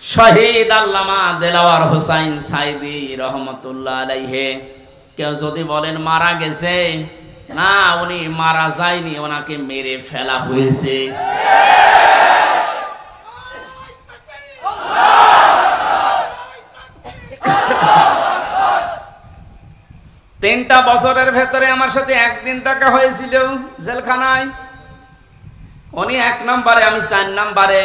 শহীদ আল্লামা দেলাওয়ার হোসাইন সাইদি রহমতুল্লাহ আলাইহে। কেউ যদি বলেন, মারা গেছে? না, উনি মারা যায়নি, ওনাকে মেরে ফেলা হয়েছে। তিনটা বছরের ভেতরে আমার সাথে একদিন দেখা হয়েছিল জেলখানায়। উনি এক নম্বরে, আমি চার নম্বরে।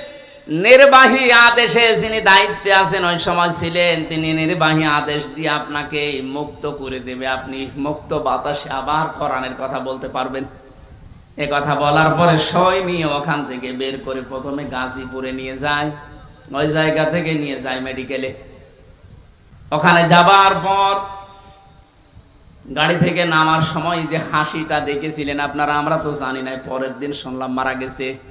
নির্বাহী আদেশে যিনি দায়িত্বে আছেন, ওই সময় ছিলেন, তিনি নির্বাহী আদেশ দিয়ে আপনাকে মুক্ত করে দেবে। আপনি মুক্ত বাতাসে আবার কোরআনের কথা বলতে পারবেন। এ কথা বলার পরে নিয়ে ওখান থেকে বের করে প্রথমে গাজীপুরে নিয়ে যায়, ওই জায়গা থেকে নিয়ে যায় মেডিকেলে। ওখানে যাবার পর গাড়ি থেকে নামার সময় যে হাসিটা দেখেছিলেন আপনারা, আমরা তো জানি না পরের দিন শুনলাম মারা গেছে।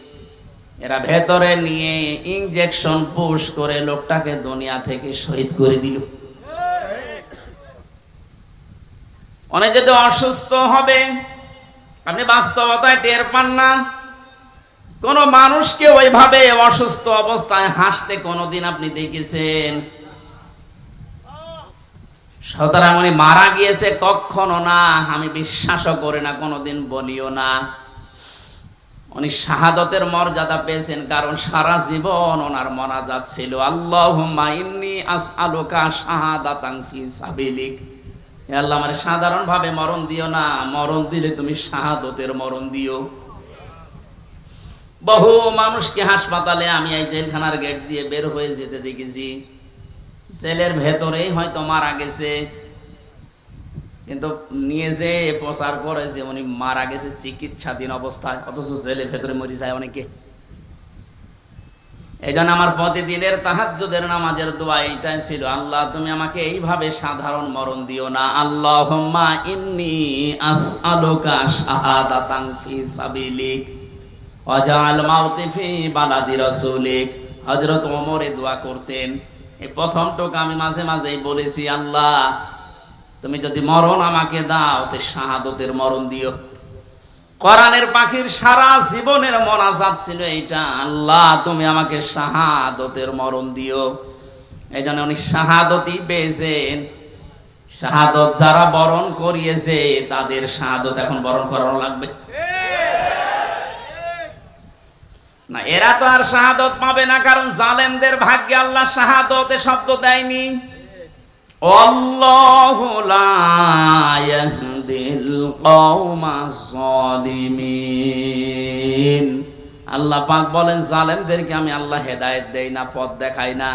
এরা ভেতরে নিয়ে ইনজেকশন পুশ করে লোকটাকে দুনিয়া থেকে শহীদ করে দিল। অনেক যদি অসুস্থ হবে, আপনি বাস্তবতায় টের পান না। কোন মানুষকে ওইভাবে অসুস্থ অবস্থায় হাসতে কোনোদিন আপনি দেখেছেন? সুতরাং উনি মারা গিয়েছে কখনো না, আমি বিশ্বাসও করি না, কোনোদিন বলিও না। উনি শাহাদতের মর্যাদা পেয়েছেন, কারণ সারা জীবন ওনার মনাজাত ছিল। আল্লাহ আল্লাহ আমার সাধারণ ভাবে মরণ দিও না, মরণ দিলে তুমি শাহাদতের মরণ দিও। বহু মানুষকে হাসপাতালে আমি এই জেলখানার গেট দিয়ে বের হয়ে যেতে দেখেছি। জেলের ভেতরেই হয়তো মারা গেছে। কিন্তু নিয়ে যে প্রচার করে যে উনি মারা গেছে চিকিৎসাধীন অবস্থায়, অথচ জেলের ভেতরে মরে যায় অনেকে। এই জন্য আমার প্রতিদিনের তাহাজ্জুদের নামাজের দোয়া এইটাই ছিল। আল্লাহ, তুমি আমাকে এইভাবে সাধারণ মরণ দিও না। আল্লাহ ইন্নি আসআলুকা শাহাদাতাং ফি সাবিলিক ওয়াজআল মাউতি ফি বালাদি রাসূলিক। হযরত ওমর দোয়া করতেন। এই প্রথম টোক আমি মাঝে মাঝেই বলেছি, আল্লাহ তুমি যদি মরণ আমাকে দাও, তে শাহাদতের মরণ দিও। কোরআনের পাখির সারা জীবনের মনাজাত ছিল এইটা। আল্লাহ, তুমি আমাকে শাহাদতের মরণ দিও। এই জন্য উনি শাহাদতই পেয়েছেন। শাহাদত যারা বরণ করিয়েছে, তাদের শাহাদত এখন বরণ করানো লাগবে। না, এরা তো আর শাহাদত পাবে না, কারণ জালেমদের ভাগ্যে আল্লাহ শাহাদতে শব্দ দেয়নি। ইয়াহদিল কওমাস সালিমিন আল্লাহ পাক বলেন, জালেমদেরকে আমি আল্লাহ হেদায়েত দেই না, পথ দেখাই না।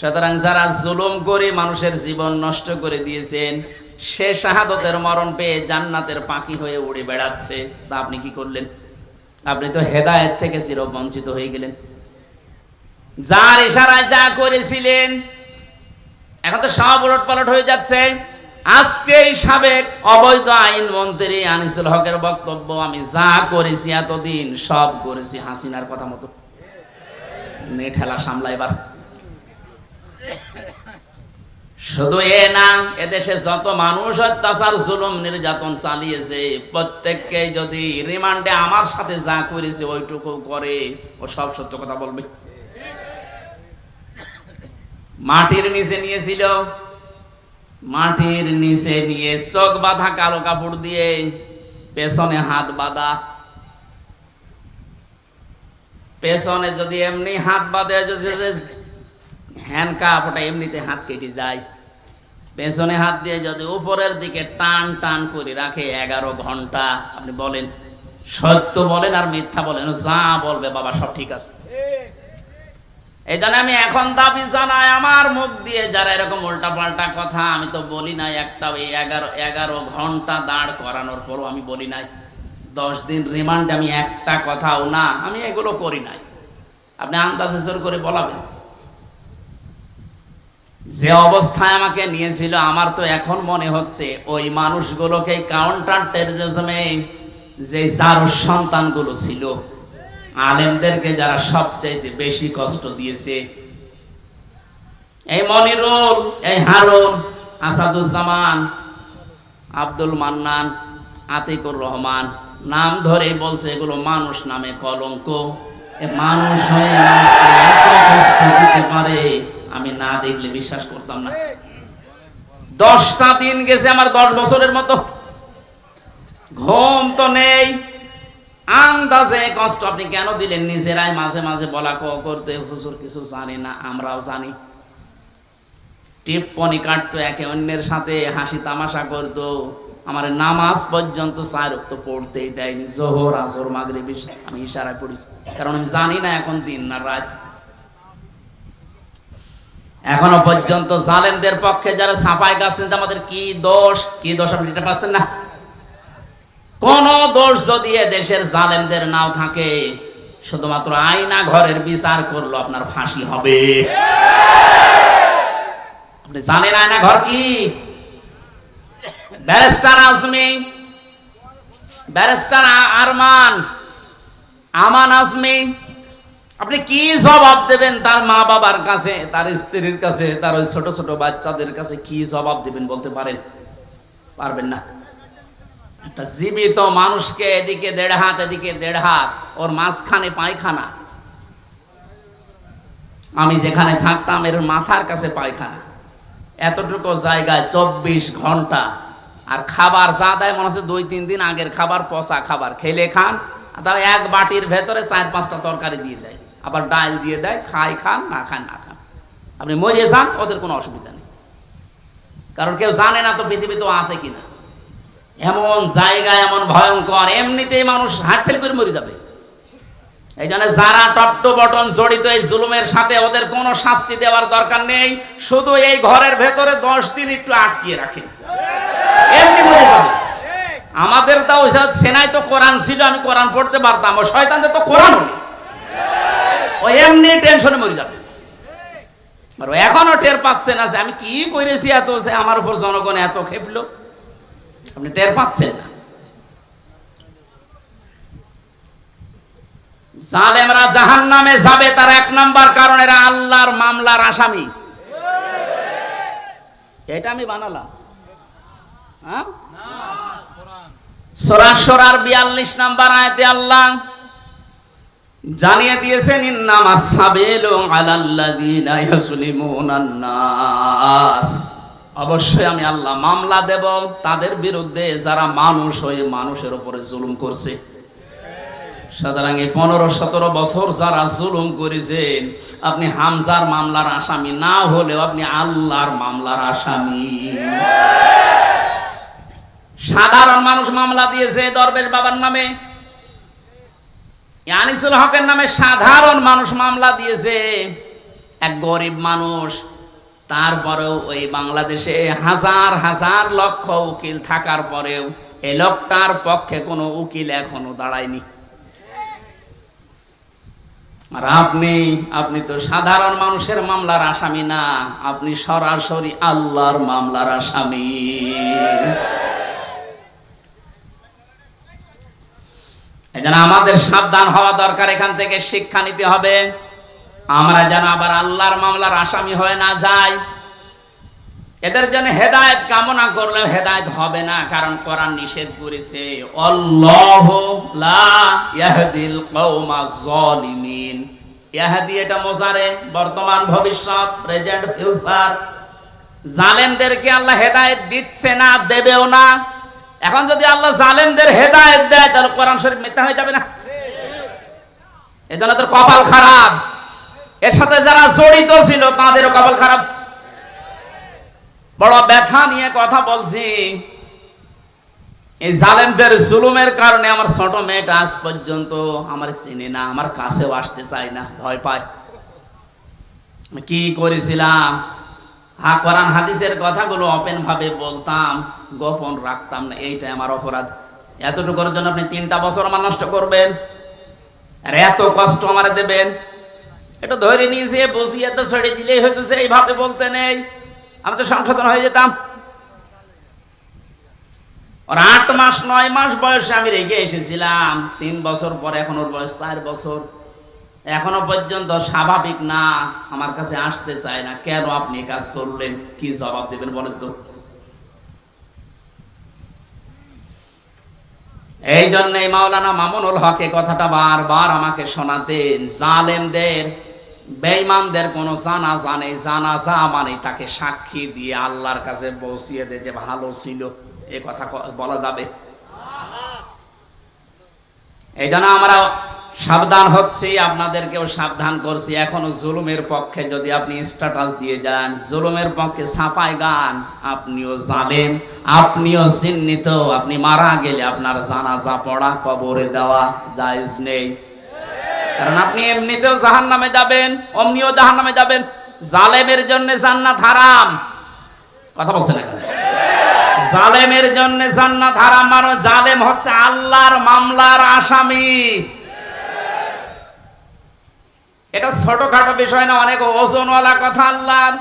সুতরাং যারা জুলুম করে মানুষের জীবন নষ্ট করে দিয়েছেন, সে শাহাদতের মরণ পেয়ে জান্নাতের পাখি হয়ে উড়ে বেড়াচ্ছে। তা আপনি কি করলেন? আপনি তো হেদায়েত থেকে চির বঞ্চিত হয়ে গেলেন। যার ইশারায় যা করেছিলেন এখন তো সব উলট পালট হয়ে যাচ্ছে। আজকে এই সাবেক অবৈধ আইন মন্ত্রী আনিসুল হকের বক্তব্য, আমি যা করেছি এতদিন, সব করেছি হাসিনার কথা মতো। ঠেলা সামলা এবার। শুধু এ না, এদেশে যত মানুষ অত্যাচার, জুলুম, নির্যাতন চালিয়েছে প্রত্যেককে যদি রিমান্ডে আমার সাথে যা করেছে, ওইটুকু করে, ও সব সত্য কথা বলবে। মাটির নিচে নিয়েছিল। মাটির নিচে নিয়ে চোখ বাঁধা কালো কাপড় দিয়ে পেছনে হাত বাঁধা। পেছনে যদি এমনি হাত বাঁধে হ্যান্ড কাপ ওটা এমনিতে হাত কেটে যায়। পেছনে হাত দিয়ে যদি উপরের দিকে টান টান করে রাখে এগারো ঘণ্টা, আপনি বলেন, সত্য বলেন আর মিথ্যা বলেন, যা বলবে বাবা সব ঠিক আছে। এই জন্য আমি এখন দাবি জানাই, আমার মুখ দিয়ে যারা এরকম উল্টা পাল্টা কথা, আমি তো বলি নাই একটা ওই এগারো এগারো ঘণ্টা দাঁড় করানোর পরও আমি বলি নাই। দশ দিন রিমান্ড আমি একটা কথাও না, আমি এগুলো করি নাই। আপনি আন্দাজে জোর করে বলাবেন। যে অবস্থায় আমাকে নিয়েছিল, আমার তো এখন মনে হচ্ছে ওই মানুষগুলোকে কাউন্টার টেরোরিজমে যে যার সন্তানগুলো ছিল আলেমদেরকে যারা সবচাইতে বেশি কষ্ট দিয়েছে, এই মনিরুল, এই হারুন, আসাদুজ্জামান, আব্দুল মান্নান, আতিকুর রহমান, নাম ধরে বলছে এগুলো মানুষ নামে কলঙ্ক। মানুষ হয়ে কষ্ট দিতে পারে, আমি না দেখলে বিশ্বাস করতাম না। দশটা দিন গেছে আমার দশ বছরের মতো। ঘুম তো নেই। আন্দাজে কষ্ট আপনি কেন দিলেন? নিজেরাই মাঝে মাঝে বলা, ক, করতে হুজুর কিছু জানি না, আমরাও জানি। টিপ্পনি কাটতো একে অন্যের সাথে, হাসি তামাশা করতো। আমার নামাজ পর্যন্ত চার তো পড়তেই দেয়নি। জোহর, আসর মাগরে আমি ইশারায় পড়েছি। কারণ আমি জানি না এখন দিন না রাত। এখনও পর্যন্ত জালেমদের পক্ষে যারা সাফাই গাছেন আমাদের কি দোষ? কি দোষ আপনি এটা পাচ্ছেন না? কোন দোষ যদি দেশের জালেমদের নাও থাকে, শুধুমাত্র আয়না ঘরের বিচার করল আপনার ফাঁসি হবে। আপনি জানেন আয়না ঘর কি? ব্যারিস্টার আজমি, ব্যারিস্টার আরমান, আমান আজমি, আপনি কি জবাব দেবেন তার মা বাবার কাছে, তার স্ত্রীর কাছে, তার ওই ছোট ছোট বাচ্চাদের কাছে কি জবাব দেবেন বলতে পারেন? পারবেন না। একটা জীবিত মানুষকে এদিকে দেড় হাত, এদিকে দেড় হাত, ওর মাঝখানে পায়খানা। আমি যেখানে থাকতাম, এর মাথার কাছে পায়খানা। এতটুকু জায়গায় চব্বিশ ঘণ্টা। আর খাবার যা দেয়, মনে হচ্ছে দুই, তিন দিন আগের খাবার, পচা খাবার। খেলে খান তাও এক বাটির ভেতরে চার, পাঁচটা তরকারি দিয়ে দেয়। আবার ডাল দিয়ে দেয় খাই খান, না খান না খান। আপনি মরে যান, ওদের কোনো অসুবিধা নেই। কারণ কেউ জানে না তো পৃথিবীতে আছে কিনা। এমন জায়গা এমন ভয়ঙ্কর, এমনিতেই মানুষ হাট ফেল করে মরে যাবে। এই জন্য যারা টপটো বটন জড়িত এই জুলুমের সাথে, ওদের কোনো শাস্তি দেওয়ার দরকার নেই। শুধু এই ঘরের ভেতরে দশ দিন একটু আটকিয়ে রাখেন এমনি মরে যাবে। আমাদের তাও সেনাই তো কোরআন ছিল, আমি কোরআন পড়তে পারতাম। ও শয়তানদের তো কোরআন নেই। ও এমনি টেনশনে মরে যাবে। এখনও টের পাচ্ছেন আছে আমি কি করেছি এত আমার উপর জনগণ এত খেপলো। আপনি টের পাচ্ছেন না। জালেমরা জাহান নামে যাবে, তার এক নাম্বার কারণ এরা আল্লাহর মামলার আসামি। এটা আমি বানালাম। হ্যাঁ? সরাসরার বিয়াল্লিশ নাম্বার আয়তে আল্লাহ জানিয়ে দিয়েছেন ইন্নামা সাবেলু আলাল্লাযিনা ইয়াসলিমুনান নাস। অবশ্যই আমি আল্লাহ মামলা দেব তাদের বিরুদ্ধে যারা মানুষ হয়ে মানুষের উপরে জুলুম করছে। সুতরাং এই পনেরো সতেরো বছর যারা জুলুম করেছেন আপনি হামজার মামলার আসামি, না হলেও আপনি আল্লাহর মামলার আসামি। সাধারণ মানুষ মামলা দিয়েছে দরবেশ বাবার নামে। আনিসুল হকের নামে সাধারণ মানুষ মামলা দিয়েছে। এক গরিব মানুষ তারপরেও ওই বাংলাদেশে হাজার হাজার লক্ষ উকিল থাকার পরেও এই লোকটার পক্ষে কোনো উকিল এখনও দাঁড়ায়নি। আর আপনি আপনি তো সাধারণ মানুষের মামলার আসামি না, আপনি সরাসরি আল্লাহর মামলার আসামি। এই আমাদের সাবধান হওয়া দরকার, এখান থেকে শিক্ষা নিতে হবে। আমরা যেন আবার আল্লাহর মামলার আসামি হয়ে না যাই। এদের জন্য হেদায়েত কামনা করলেও হেদায়েত হবে না, কারণ কোরআন নিষেধ করেছে ইয়াহদি এটা বর্তমান, ভবিষ্যৎ, প্রেজেন্ট, ফিউচার। জালেমদেরকে আল্লাহ হেদায়েত দিচ্ছে না, দেবেও না। এখন যদি আল্লাহ জালেমদের হেদায়েত দেয়, তাহলে কোরআন শরীফ মিথ্যা হয়ে যাবে না। এজন্য তোর কপাল খারাপ। এর সাথে যারা জড়িত ছিল, তাদেরও কপাল খারাপ। বড় ব্যথা নিয়ে কথা বলছি। এই জালেমদের জুলুমের কারণে আমার ছোট মেয়েটা আজ পর্যন্ত আমার চিনে না, আমার কাছেও আসতে চায় না, ভয় পায়। কি করেছিলাম? হা কোরআন হাদিসের কথাগুলো ওপেন ভাবে বলতাম, গোপন রাখতাম না, এইটাই আমার অপরাধ। এতটুকুর জন্য আপনি তিনটা বছর আমার নষ্ট করবেন, আর এত কষ্ট আমার দেবেন। এটা ধরে নিয়েছে বসিয়ে তো ছেড়ে দিলেই হয়তো যে এইভাবে বলতে নেই। আমি তো সংশোধন হয়ে যেতাম। ওর আট মাস, নয় মাস বয়সে আমি রেখে এসেছিলাম। তিন বছর পরে এখন ওর বয়স চার বছর। এখনও পর্যন্ত স্বাভাবিক না, আমার কাছে আসতে চায় না। কেন আপনি কাজ করলেন? কি জবাব দেবেন বলেন তো? এই জন্যই মাওলানা মামুনুল হকে কথাটা বারবার আমাকে শোনাতেন। জালেমদের বেঈমানদের কোনো জানা জানে, জানা যা মানে তাকে সাক্ষী দিয়ে আল্লাহর কাছে পৌঁছিয়ে দে যে ভালো ছিল। এ কথা বলা যাবে? এই জন্য আমরা সাবধান হচ্ছি, আপনাদেরকেও সাবধান করছি। এখনও জুলুমের পক্ষে যদি আপনি স্ট্যাটাস দিয়ে যান, জুলুমের পক্ষে ছাপায় গান, আপনিও জানেন আপনিও চিহ্নিত আপনি মারা গেলে আপনার জানাজা পড়া, কবরে দেওয়া জায়েজ নেই। কারণ আপনি এমনিতেও জাহান নামে যাবেন, অমনিও জাহান নামে যাবেন। জালেমের জন্য জান্নাত হারাম। কথা বলছেন এখানে? জালেমের জন্য জান্নাত হারাম মানো জালেম হচ্ছে আল্লাহর মামলার আসামি। এটা ছোটখাটো বিষয় না, অনেক ওজনওয়ালা কথা আল্লাহর।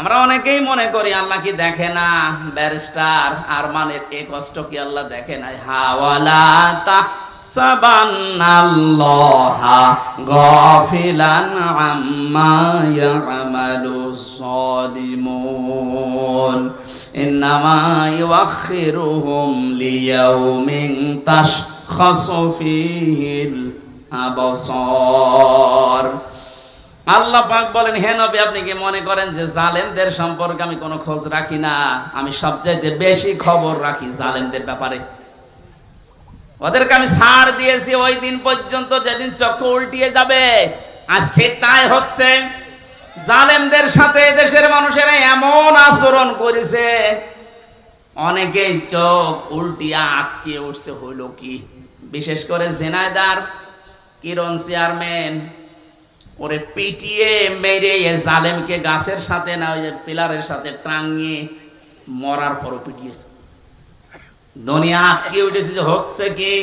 আমরা অনেকেই মনে করি, আল্লাহ কি দেখে না? ব্যারিস্টার, আর মানে এ কষ্ট কি আল্লাহ দেখে না হাওয়ালা তাহ সাবান্নাল্লাহা গাফিলান আম্মা ইয়ামালু সালিমুন ইন্নামা ইউআখিরুহুম লিয়াউমিন তাশখাসু ফীহিল আবসার। আল্লাহ পাক বলেন, হে নবী, আপনি কি মনে করেন যে জালেমদের সম্পর্কে আমি কোনো খোঁজ রাখি না? আমি সবচাইতে বেশি খবর রাখি জালেমদের ব্যাপারে। ওদেরকে আমি ছাড় দিয়েছি ওই দিন পর্যন্ত, যেদিন চক্ষু উল্টিয়ে যাবে। আজ ঠিক তাই হচ্ছে। জালেমদের সাথে দেশের মানুষেরা এমন আচরণ করেছে। অনেকেই চোখ উল্টিয়া আটকে উঠছে, হইল কি? বিশেষ করে জেনায়দার, কিরণ চেয়ারম্যান, ওরে পিটিয়ে মেরে এ জালেমকে গাছের সাথে না, ওই যে পিলারের সাথে টাঙিয়ে মরার পরও পিটিয়েছে। দুনিয়া আটকে উঠেছে যে হচ্ছে কি?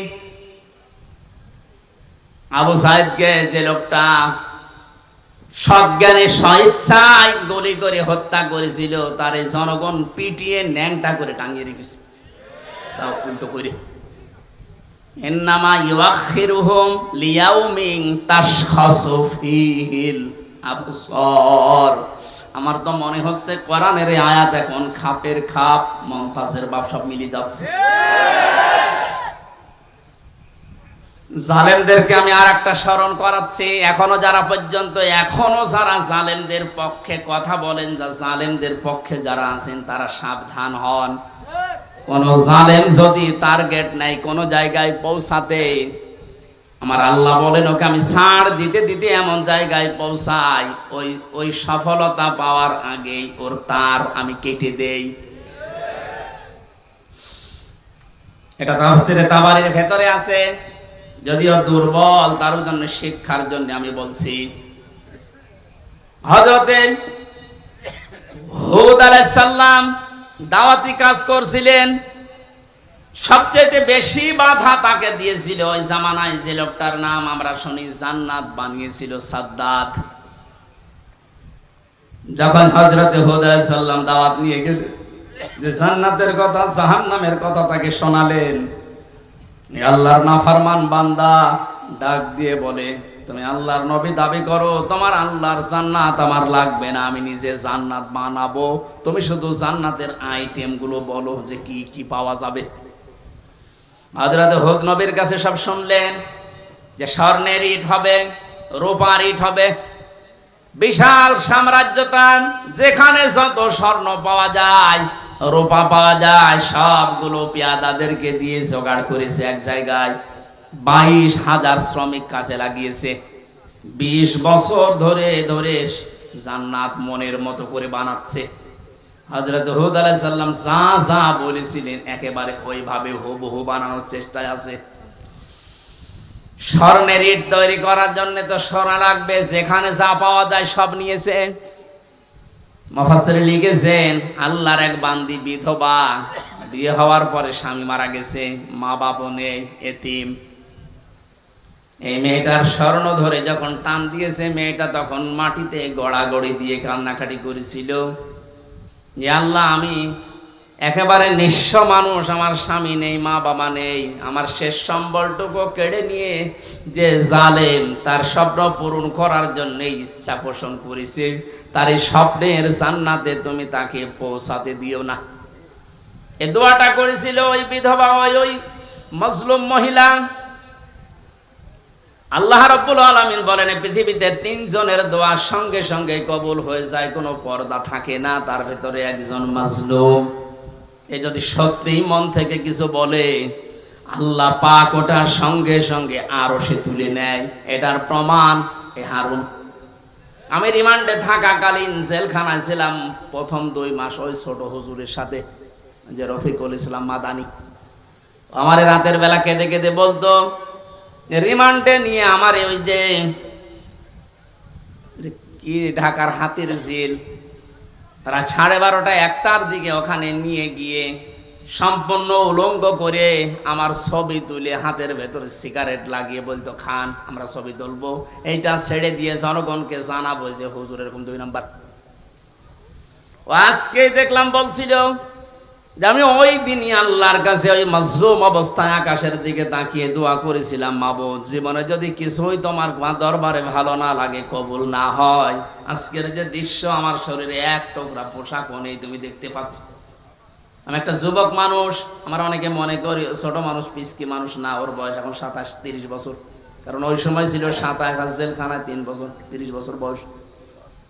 আবু সাহেবকে যে লোকটা সজ্ঞানে স্বেচ্ছায় গুলি করে হত্যা করেছিল, তার এই জনগণ পিটিয়ে ন্যাংটা করে টাঙিয়ে রেখেছে। তাও উল্টো করে। লিয়াউমিন তাশখাসু ফীহিল আবসার। আমার তো মনে হচ্ছে কোরআনের আয়াত এখন খাপের খাপ, মমতাজের বাপ সব মিলিয়ে যাচ্ছে। জালেমদেরকে আমি আর একটা স্মরণ করাচ্ছি, এখনও যারা পর্যন্ত, এখনও যারা জালেমদের পক্ষে কথা বলেন, যা জালেমদের পক্ষে যারা আছেন, তারা সাবধান হন। কোন জালেম যদি টার্গেট নাই কোন জায়গায় পৌঁছাতে আমার আল্লাহ বলেন, ওকে আমি ছাড় দিতে দিতে এমন জায়গায় পৌঁছাই। ওই ওই সফলতা পাওয়ার আগেই ওর তার আমি কেটে দেই। এটা তাফসিরে তাবারির ভেতরে আছে। যদিও দুর্বল, তার জন্য শিক্ষার জন্য আমি বলছি। হজরতে হুদ আলাইহিস সালাম দাওয়াতি কাজ করছিলেন। সবচেয়ে বেশি বাধা তাকে দিয়েছিল ওই জামানায় যে লোকটার নাম আমরা শুনি জান্নাত বানিয়েছিল সাদ্দাত। যখন হজরতে হুদ আলাইহিস দাওয়াত নিয়ে গেলেন, যে জান্নাতের কথা, জাহান্নামের কথা তাকে শোনালেন আল্লাহর নাফরমান বান্দা ডাক দিয়ে বলে, তুমি আল্লাহর নবী দাবি করো, তোমার আল্লাহর জান্নাত আমার লাগবে না, আমি নিজে জান্নাত বানাবো। তুমি শুধু জান্নাতের আইটেমগুলো বলো যে কি কি পাওয়া যাবে? হাজরাতে হদ নবীর কাছে সব শুনলেন যে স্বর্ণের ইট হবে, রূপার ইট হবে, বিশাল সাম্রাজ্য তার যেখানে যত স্বর্ণ পাওয়া যায়, রূপা পাওয়া যায়, সবগুলো পেয়াদাদেরকে দিয়ে জোগাড় করেছে এক জায়গায়। বাইশ হাজার শ্রমিক কাজে লাগিয়েছে। বিশ বছর ধরে ধরে জান্নাত মনের মতো করে বানাচ্ছে। হজরত হুদ আলাইসাল্লাম যা যা বলেছিলেন, একেবারে ওইভাবে হুবহু বানানোর চেষ্টায় আছে। স্বর্ণের ইট তৈরি করার জন্য তো সোনা লাগবে, যেখানে যা পাওয়া যায় সব নিয়েছে। মফাসের লিখেছেন, আল্লাহর এক বান্দি বিধবা বিয়ে হওয়ার পরে স্বামী মারা গেছে, মা বাবা নেই, এতিম। এই মেয়েটার স্বর্ণ ধরে যখন টান দিয়েছে, মেয়েটা তখন মাটিতে গড়াগড়ি দিয়ে কান্নাকাটি করেছিল। যে আল্লাহ, আমি একেবারে নিঃস্ব মানুষ, আমার স্বামী নেই, মা বাবা নেই, আমার শেষ সম্বলটুকু কেড়ে নিয়ে যে জালেম, তার স্বপ্ন পূরণ করার জন্য ইচ্ছা পোষণ করেছে তার এই স্বপ্নের জান্নাতে তুমি তাকে পৌঁছাতে দিও না। এ দোয়াটা করেছিল ওই বিধবা, ওই ওই মজলুম মহিলা আল্লাহ রব্বুল আলমিন বলেন পৃথিবীতে তিনজনের দোয়া সঙ্গে সঙ্গে কবুল হয়ে যায়, কোনো পর্দা থাকে না, তার ভেতরে একজন মাজলুম। এ যদি সত্যি মন থেকে কিছু বলে, আল্লাহ পাক ওটার সঙ্গে সঙ্গে আরও সে তুলে নেয়। এটার প্রমাণ এ হারুন। আমি রিমান্ডে থাকাকালীন জেলখানায় ছিলাম প্রথম দুই মাস ওই ছোট হুজুরের সাথে, যে রফিকুল ইসলাম মাদানি। আমার রাতের বেলা কেঁদে কেঁদে বলতো রিমান্ডে নিয়ে আমার ওই যে কি ঢাকার হাতির ঝিল রাত সাড়ে বারোটা একটার দিকে ওখানে নিয়ে গিয়ে সম্পূর্ণ উলঙ্গ করে আমার ছবি তুলে হাতের ভেতরে সিগারেট লাগিয়ে বলতো, খান, আমরা ছবি তুলবো। এইটা ছেড়ে দিয়ে জনগণকে জানাব যে হুজুর এরকম দুই নাম্বার। ও আজকে দেখলাম বলছিল যে আমি ওই দিনই আল্লাহর কাছে ওই মজলুম অবস্থায় আকাশের দিকে তাকিয়ে দোয়া করেছিলাম, মাবুদ, জীবনে যদি কিছুই তোমার দরবারে ভালো না লাগে, কবুল না হয়। আজকের যে দৃশ্য আমার শরীরে এক টুকরা পোশাকও নেই, তুমি দেখতে পাচ্ছ। আমি একটা যুবক মানুষ, আমার অনেকে মনে করি ছোট মানুষ, পিসকি মানুষ না, ওর বয়স এখন সাতাশ, তিরিশ বছর। কারণ ওই সময় ছিল সাতাশ জেলখানায় তিন বছর, তিরিশ বছর বয়স।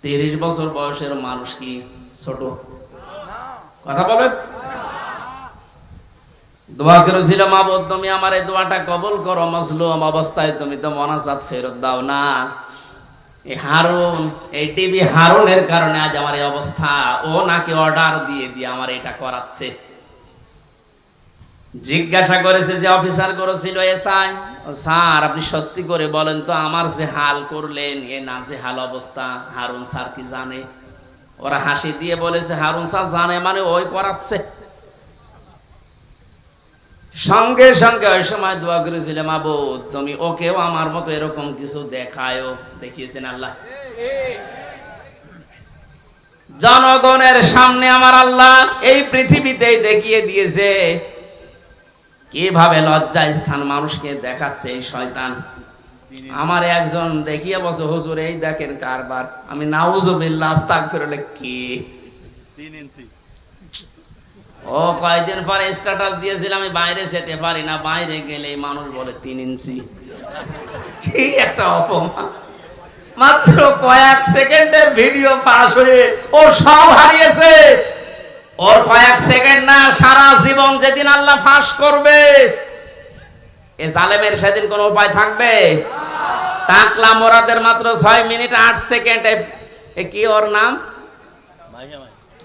তিরিশ বছর বয়সের মানুষ কি ছোট? কথা বলেন? দোয়া করেছিল মাবুদ, তুমি আমার এই দোয়াটা কবল করো, মজলুম অবস্থায় তুমি তো মনাজাত ফেরত দাও না। এই হারুন, এই টিভি হারুনের কারণে আজ আমার এই অবস্থা। ও নাকি অর্ডার দিয়ে দিয়ে আমার এটা করাচ্ছে। জিজ্ঞাসা করেছে যে, অফিসার করেছিল এসআই? স্যার, আপনি সত্যি করে বলেন তো, আমার যে হাল করলেন, এ না যে হাল অবস্থা, হারুন স্যার কি জানে? ওরা হাসি দিয়ে বলেছে, হারুন স্যার জানে মানে ওই করাচ্ছে। সঙ্গে সঙ্গে ওই সময় দোয়া করেছিলাম, আবু, তুমি ওকেও আমার মতো এরকম কিছু দেখায়ও দেখিয়েছেন আল্লাহ। জনগণের সামনে আমার আল্লাহ এই পৃথিবীতেই দেখিয়ে দিয়েছে, কীভাবে লজ্জা স্থান মানুষকে দেখাচ্ছে এই শয়তান। আমার একজন দেখিয়ে বসে হুজুর, এই দেখেন কারবার। আমি, নাউজুবিল্লাহ, আস্তাগফিরুল্লাহ। কি? তিন ও, কয়েকদিন পরে স্ট্যাটাস দিয়েছিল আমি বাইরে যেতে পারি না, বাইরে গেলে মানুষ বলে তিন ইঞ্চি। কি একটা অপমান। মাত্র কয়েক সেকেন্ডের ভিডিও ফাঁস হয়ে ও সব হারিয়েছে। ওর কয়েক সেকেন্ড না, সারা জীবন যেদিন আল্লাহ ফাঁস করবে, এ জালেমের সেদিন কোনো উপায় থাকবে? টাকলা মোরাদের মাত্র ছয় মিনিট আট সেকেন্ড কি ওর নাম?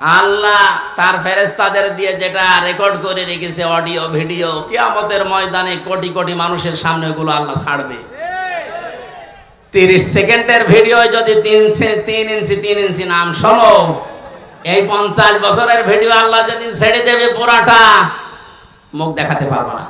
আল্লাহ তার ফেরেস্তাদের দিয়ে যেটা রেকর্ড করে রেখেছে অডিও ভিডিও কিয়ামতের ময়দানে কোটি কোটি মানুষের সামনে ওগুলো আল্লাহ ছাড়বে। তিরিশ সেকেন্ডের ভিডিও যদি তিন তিন ইঞ্চি তিন ইঞ্চি নাম শোনো, এই পঞ্চাশ বছরের ভিডিও আল্লাহ যেদিন ছেড়ে দেবে পুরাটা, মুখ দেখাতে পারব না।